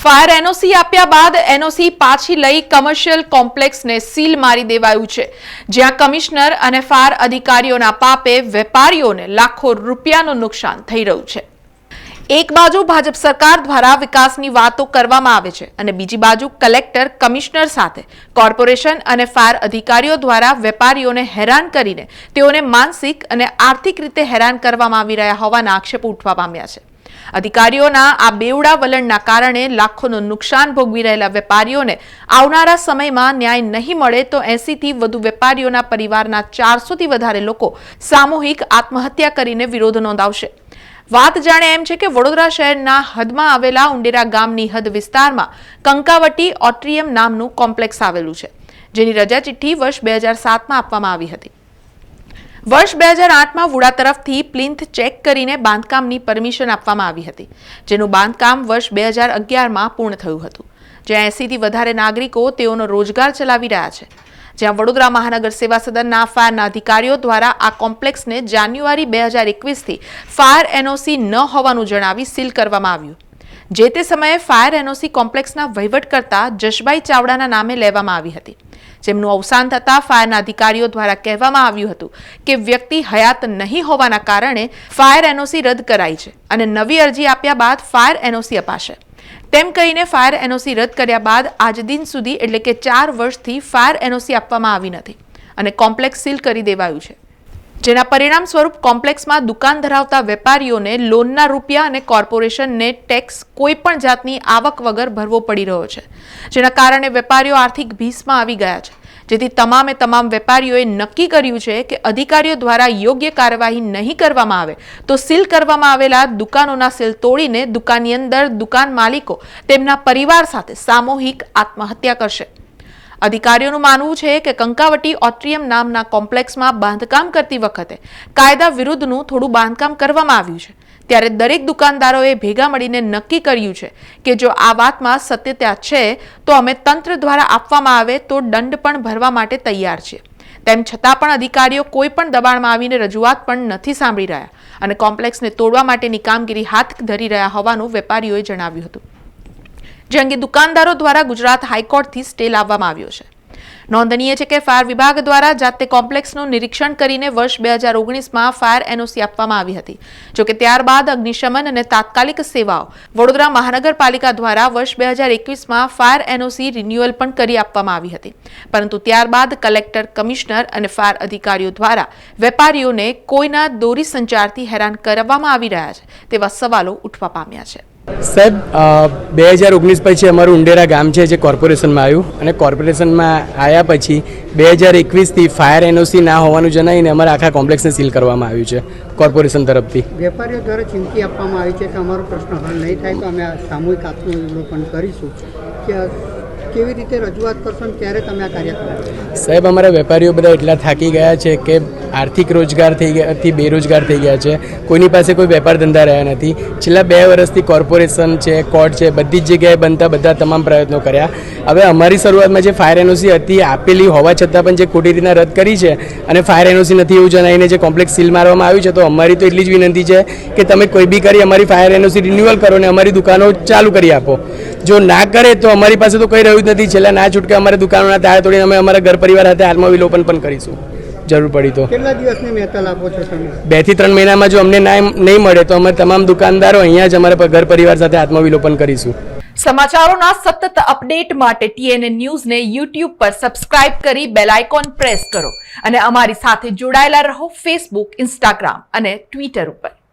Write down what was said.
Fire NOC આપ્યા બાદ NOC પાછી લઈ કમર્શિયલ કોમ્પ્લેક્સને સીલ મારી દેવાયું છે. જ્યાં કમિશનર અને ફાયર અધિકારીઓના પાપે વેપારીઓને લાખો રૂપિયાનું નુકસાન થઈ રહ્યું છે. એક બાજુ ભાજપ સરકાર દ્વારા વિકાસની વાતો કરવામાં આવે છે અને બીજી બાજુ કલેક્ટર, કમિશનર સાથે કોર્પોરેશન અને ફાયર અધિકારીઓ દ્વારા વેપારીઓને હેરાન કરીને તેઓને માનસિક અને આર્થિક રીતે હેરાન કરવામાં આવી રહ્યા હોવાના આક્ષેપ ઉઠવા પામ્યા છે. અધિકારીઓના આ બેવડા વલણના કારણે લાખોનું નુકસાન ભોગવી રહેલા વેપારીઓને આવનારા સમયમાં ન્યાય નહીં મળે તો એસીથી વધુ વેપારીઓના પરિવારના ચારસોથી વધારે લોકો સામૂહિક આત્મહત્યા કરીને વિરોધ નોંધાવશે. વાત જાણે એમ છે કે વડોદરા શહેરના હદમાં આવેલા ઉંડેરા ગામની હદ વિસ્તારમાં કંકાવટી ઓટ્રિયમ નામનું કોમ્પ્લેક્સ આવેલું છે, જેની રજા ચિઠ્ઠી વર્ષ બે હજાર સાતમાં આપવામાં આવી હતી. વર્ષ બે હજાર આઠમાં વુડા તરફથી પ્લિન્થ ચેક કરીને બાંધકામની પરમિશન આપવામાં આવી હતી, જેનું બાંધકામ વર્ષ બે હજાર અગિયારમાં પૂર્ણ થયું હતું. જ્યાં એસીથી વધારે નાગરિકો તેઓનો રોજગાર ચલાવી રહ્યા છે. જ્યાં વડોદરા મહાનગર સેવા સદનના ફાયરના અધિકારીઓ દ્વારા આ કોમ્પ્લેક્સને જાન્યુઆરી બે હજાર એકવીસથી ફાયર એનઓસી ન હોવાનું જણાવી સીલ કરવામાં આવ્યું. જે તે સમયે ફાયર એનઓસી કોમ્પ્લેક્સના વહીવટ કરતા જશભાઈ ચાવડાના નામે લેવામાં આવી હતી. જેમનું અવસાન થતાં ફાયરના અધિકારીઓ દ્વારા કહેવામાં આવ્યું હતું કે વ્યક્તિ હયાત નહીં હોવાના કારણે ફાયર એનઓસી રદ કરાઈ છે અને નવી અરજી આપ્યા બાદ ફાયર એનઓસી અપાશે. તેમ કહીને ફાયર એનઓસી રદ કર્યા બાદ આજ દિન સુધી એટલે કે ચાર વર્ષથી ફાયર એનઓસી આપવામાં આવી નથી અને કોમ્પ્લેક્સ સીલ કરી દેવાયું છે. જેના પરિણામ સ્વરૂપ કોમ્પ્લેક્સમાં દુકાન ધરાવતા વેપારીઓને લોનના રૂપિયા અને કોર્પોરેશનને ટેક્સ કોઈપણ જાતની આવક વગર ભરવો પડી રહ્યો છે, જેના કારણે વેપારીઓ આર્થિક ભીસમાં આવી ગયા છે. જેથી તમામે તમામ વેપારીઓએ નક્કી કર્યું છે કે અધિકારીઓ દ્વારા યોગ્ય કાર્યવાહી નહીં કરવામાં આવે, તો સીલ કરવામાં આવેલા દુકાનોના સીલ તોડીને દુકાનની અંદર દુકાન માલિકો તેમના પરિવાર સાથે સામૂહિક આત્મહત્યા કરશે. અધિકારીઓનું માનવું છે કે કંકાવટી ઓટ્રિયમ નામના કોમ્પ્લેક્સમાં બાંધકામ કરતી વખતે કાયદા વિરુદ્ધનું થોડું બાંધકામ કરવામાં આવ્યું છે. ત્યારે દરેક દુકાનદારોએ ભેગા મળીને નક્કી કર્યું છે કે જો આ વાતમાં સત્યતા છે, તો અમે તંત્ર દ્વારા આપવામાં આવે તો દંડ પણ ભરવા માટે તૈયાર છીએ. તેમ છતાં પણ અધિકારીઓ કોઈ પણ દબાણમાં આવીને રજૂઆત પણ નથી સાંભળી રહ્યા અને કોમ્પ્લેક્સને તોડવા માટેની કામગીરી હાથ ધરી રહ્યા હોવાનું વેપારીઓએ જણાવ્યું હતું. જે અંગે દુકાનદારો દ્વારા ગુજરાત હાઈકોર્ટથી સ્ટે લાવવામાં આવ્યો છે. નોંધનીય છે કે ફાયર વિભાગ દ્વારા જાતે કોમ્પ્લેક્સનું નિરીક્ષણ કરીને વર્ષ બે હજાર ઓગણીસમાં ફાયર એનઓસી આપવામાં આવી હતી. જોકે ત્યારબાદ અગ્નિશમન અને તાત્કાલિક સેવાઓ વડોદરા મહાનગરપાલિકા દ્વારા વર્ષ બે હજાર એકવીસમાં ફાયર એનઓસી રિન્યુઅલ પણ કરી આપવામાં આવી હતી. પરંતુ ત્યારબાદ કલેક્ટર, કમિશનર અને ફાયર અધિકારીઓ દ્વારા વેપારીઓને કોઈના દોરી સંચારથી હેરાન કરવામાં આવી રહ્યા છે તેવા સવાલો ઉઠવા પામ્યા છે. સાહેબ બે હજાર ઓગણીસ પછી અમારું ઉંડેરા ગામ છે જે કોર્પોરેશનમાં આવ્યું અને કોર્પોરેશનમાં આવ્યા પછી બે હજાર એકવીસથી ફાયર એનઓસી ના હોવાનું જણાવીને અમારા આખા કોમ્પ્લેક્સને સીલ કરવામાં આવ્યું છે કોર્પોરેશન તરફથી. વેપારીઓ દ્વારા ચીમકી આપવામાં આવી છે કે અમારો પ્રશ્ન હલ નહીં થાય તો અમે આ સામૂહિક આત્મવિલોપન કરીશું. કે કેવી રીતે રજૂઆત કરશો અને ક્યારે તમે આ કાર્ય સાહેબ અમારા વેપારીઓ બધા એટલા થાકી ગયા છે કે આર્થિક રોજગાર થઈ ગયાથી બેરોજગાર થઈ ગયા છે. કોઈની પાસે કોઈ વેપાર ધંધા રહ્યા નથી. છેલ્લા બે વર્ષથી કોર્પોરેશન છે, કોર્ટ છે, બધી જ જગ્યાએ બનતા બધા તમામ પ્રયત્નો કર્યા. હવે અમારી શરૂઆતમાં જે ફાયર એનઓસી હતી આપેલી હોવા છતાં પણ જે ખોટી રીતના રદ કરી છે અને ફાયર એનઓસી નથી એવું જણાવીને જે કોમ્પ્લેક્સ સીલ મારવામાં આવ્યું છે, તો અમારી તો એટલી જ વિનંતી છે કે તમે કોઈ બી કરી અમારી ફાયર એનઓસી રિન્યુઅલ કરો અને અમારી દુકાનો ચાલુ કરી આપો. જો ના કરે તો અમારી પાસે તો કંઈ રહ્યું જ નથી. છેલ્લા ના છૂટકે અમારે દુકાનોના તાળા તોડીને અમે અમારા ઘર પરિવાર સાથે આત્મવિલોપન પણ કરીશું. જરૂર પડી તો. કેટલા દિવસની મહેતલ આપો છો તમે? બેથી ત્રણ મહિનામાં જો અમને ના નહીં મળે તો અમે તમામ દુકાનદારો અહીંયા જ અમારા ઘર પરિવાર સાથે આત્મવિલોપન કરીશું. સમાચારોના સતત અપડેટ માટે ટીએનએ ન્યૂઝને યુટ્યુબ પર સબસ્ક્રાઇબ કરી બેલ આઇકોન પ્રેસ કરો અને અમારી સાથે જોડાયેલા રહો ફેસબુક ઇન્સ્ટાગ્રામ અને ટ્વિટર ઉપર.